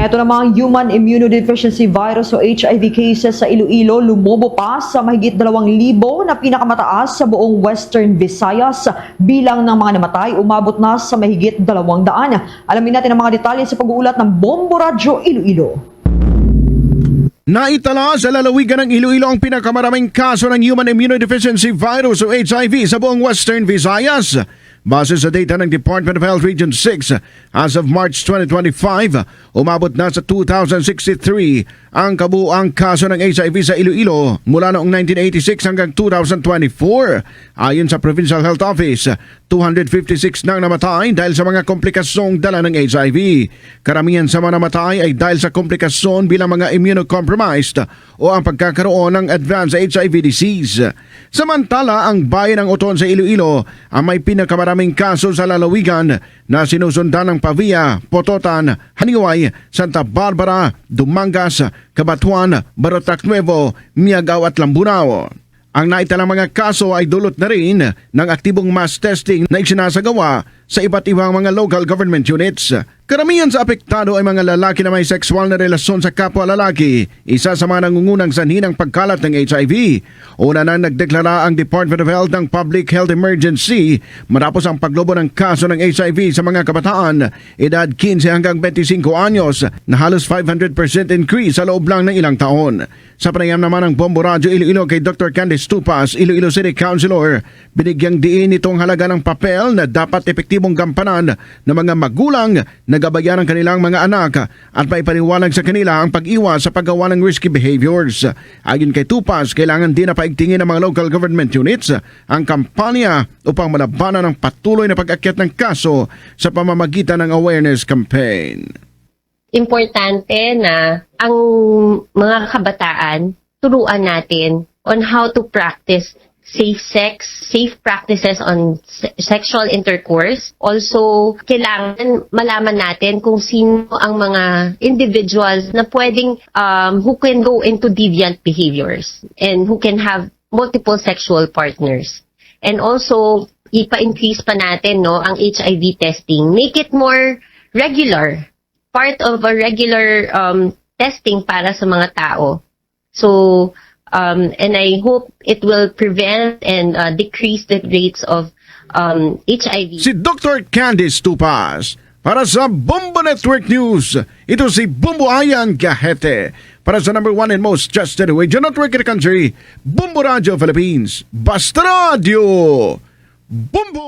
Ito namang human immunodeficiency virus o HIV cases sa Iloilo lumobo pa sa mahigit 2,000 na pinakamataas sa buong Western Visayas. Bilang ng mga namatay umabot na sa mahigit 200. Alamin natin ang mga detalye sa pag-uulat ng Bombo Radyo Iloilo. Naitala sa lalawigan ng Iloilo ang pinakamaraming kaso ng Human Immunodeficiency Virus o HIV sa buong Western Visayas. Base sa data ng Department of Health Region 6, as of March 2025, umabot na sa 2,063 ang kabuang kaso ng HIV sa Iloilo mula noong 1986 hanggang 2024. Ayon sa Provincial Health Office, 256 nang namatay dahil sa mga komplikasyong dala ng HIV. Karamihan sa mga namatay ay dahil sa komplikasyon bilang mga immunocompromised o ang pagkakaroon ng advanced HIV disease. Samantala, ang bayan ng Oton sa Iloilo ang may pinakamaraming kaso sa lalawigan na sinusundan ng Pavia, Pototan, Haniway, Santa Barbara, Dumangas, Cabatuan, Barotac Nuevo, Miagaw at Lamburao. Ang naitalang mga kaso ay dulot na rin ng aktibong mass testing na isinasagawa sa iba't ibang mga local government units. Karamihan sa apektado ay mga lalaki na may sexual na relasyon sa kapwa lalaki, isa sa mga nangungunang sanhi ng pagkalat ng HIV. Una na nagdeklara ang Department of Health ng Public Health Emergency matapos ang paglobo ng kaso ng HIV sa mga kabataan, edad 15 hanggang 25 anyos na halos 500% increase sa loob lang ng ilang taon. Sa panayam naman ng Bombo Radyo Iloilo kay Dr. Candice Tupas, Iloilo City Councilor, binigyang diin itong halaga ng papel na dapat epektibong gampanan ng mga magulang na gabayan ang kanilang mga anak at maipaliwanag sa kanila ang pag-iwas sa paggawa ng risky behaviors. Ayon kay Tupas, kailangan din na paigtingin ng mga local government units ang kampanya upang malabanan ang patuloy na pag-akyat ng kaso sa pamamagitan ng awareness campaign. importante na ang mga kabataan turuan natin on how to practice safe sex, safe practices on se- sexual intercourse. Also, kailangan malaman natin kung sino ang mga individuals na pwedeng um, who can go into deviant behaviors and who can have multiple sexual partners. And also, ipa-increase pa natin no ang HIV testing. Make it more regular part of a regular um, testing para sa mga tao. So, um, and I hope it will prevent and uh, decrease the rates of um, HIV. Si Dr. Candice Tupas. Para sa Bombo Network News, ito si Bumbo Ayan Gahete. Para sa number one and most trusted radio network in the country, Bumbo Radio Philippines. Basta Radio! Bumbo!